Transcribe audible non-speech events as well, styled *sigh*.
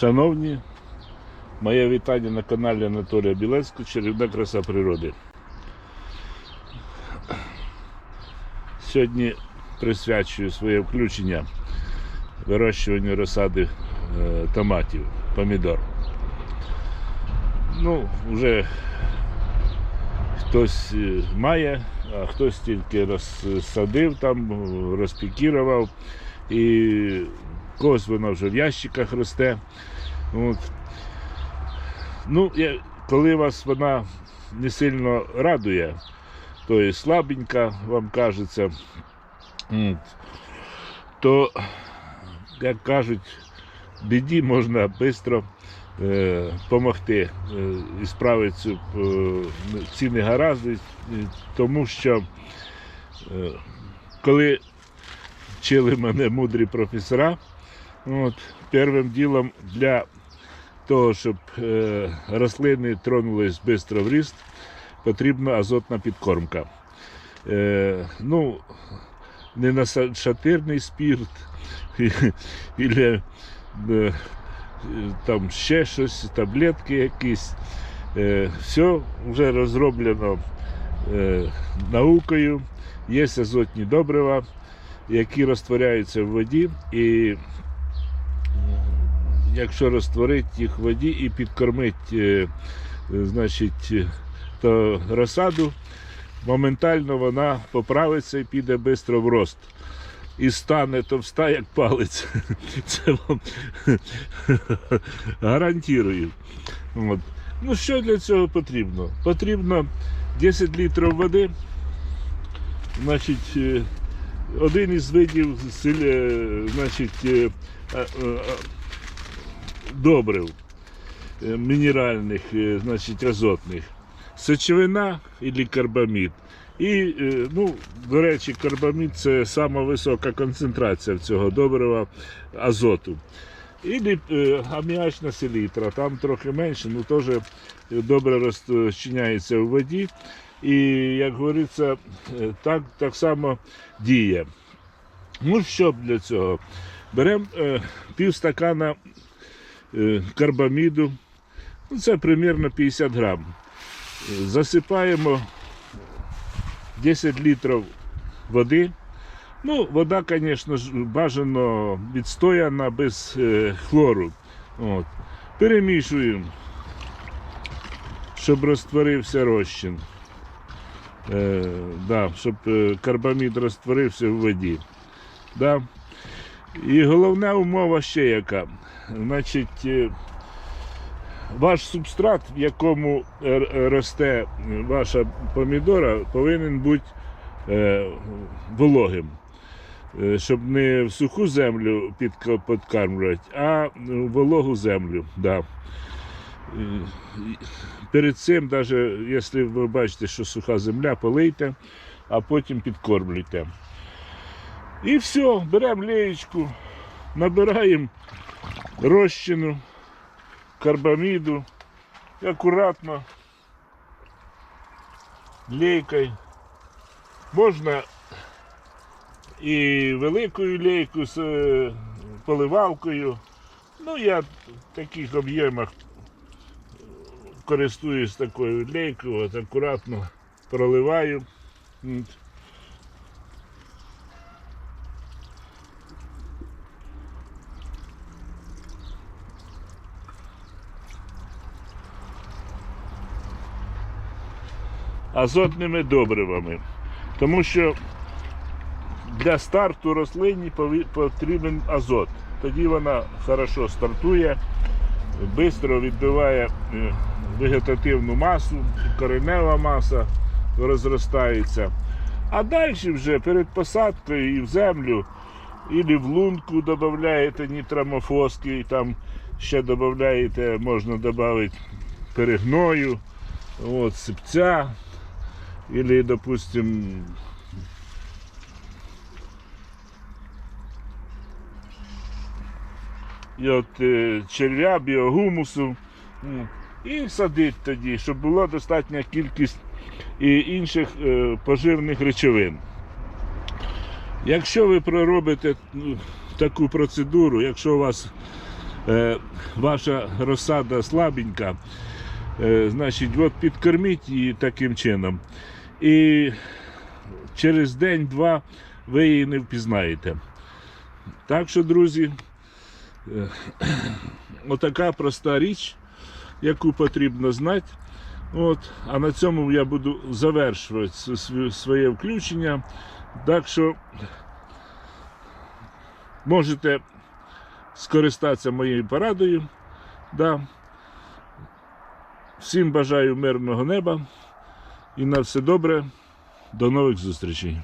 Шановні, моє вітання на каналі Анатолія Білецького Чарівна краса природи. Сьогодні присвячую своє включення вирощуванню розсади е, томатів, помідор. Ну, вже хтось е, має, а хтось тільки розсадив там, розпікірував і когось воно вже в ящиках росте. От. Ну, я, коли вас вона не сильно радує, то і слабенька, вам кажеться, от, то, як кажуть, біді можна швидко допомогти е, і справити цю, е, ці негаразди, е, тому що е, коли вчили мене мудрі професора, От, Первим ділом для того, щоб е, рослини тронулись швидко в ріст, потрібна азотна підкормка. Е, ну, не на шатирний спірт, *laughs* і, там ще щось, таблетки якісь. Е, все вже розроблено е, наукою, є азотні добрива, які розтворяються в воді і якщо розтворити їх в воді і підкормити е, е, значить, е, розсаду, моментально вона поправиться і піде швидко в рост. І стане товста, як палець. *laughs* Це вам *laughs* гарантую. От. Ну, що для цього потрібно? Потрібно 10 літрів води. Значить, один із видів значить, добрив е, мінеральних, е, значить, азотних. Сечовина і карбамід. І, е, ну, до речі, карбамід це сама висока концентрація цього добрива азоту. І аміачна селітра, там трохи менше, ну теж добре розчиняється в воді. І, як говориться, так, так само діє. Ну, що для цього? Беремо пів стакана карбаміду, ну, це примірно 50 грам. Е, Засипаємо 10 літрів води. Ну, вода, звісно бажано відстояна без е, хлору. От. Перемішуємо, щоб розтворився розчин. Е, да, щоб е, карбамід розтворився в воді. Да. І головна умова ще яка. Значить, е, ваш субстрат, в якому росте ваша помідора, повинен бути е, вологим. Е, Щоб не в суху землю підкармлювати, а в вологу землю. Да. Перед цим, навіть якщо ви бачите, що суха земля, полийте, а потім підкормлюйте. І все, беремо леєчку, набираємо розчину, карбаміду і акуратно лейкою. Можна і великою лейкою з е, поливалкою. Ну, я в таких об'ємах користуюсь такою лейкою, от акуратно проливаю. Азотними добривами. Тому що для старту рослині потрібен азот. Тоді вона хорошо стартує, швидко відбиває е, вегетативну масу, коренева маса розростається. А далі вже перед посадкою і в землю, і в лунку додаєте нітрамофоски, і там ще додаєте, можна додати перегною, от, сипця, или, допустим, і от е, черв'я, біогумусу. І садить тоді, щоб була достатня кількість і інших е, поживних речовин. Якщо ви проробите ну, таку процедуру, якщо у вас е, ваша розсада слабенька, значить, от підкорміть її таким чином. І через день-два ви її не впізнаєте. Так що, друзі, е, *clears throat* отака проста річ, яку потрібно знати. От, а на цьому я буду завершувати своє включення. Так що можете скористатися моєю порадою. Да. Всім бажаю мирного неба і на все добре. До нових зустрічей.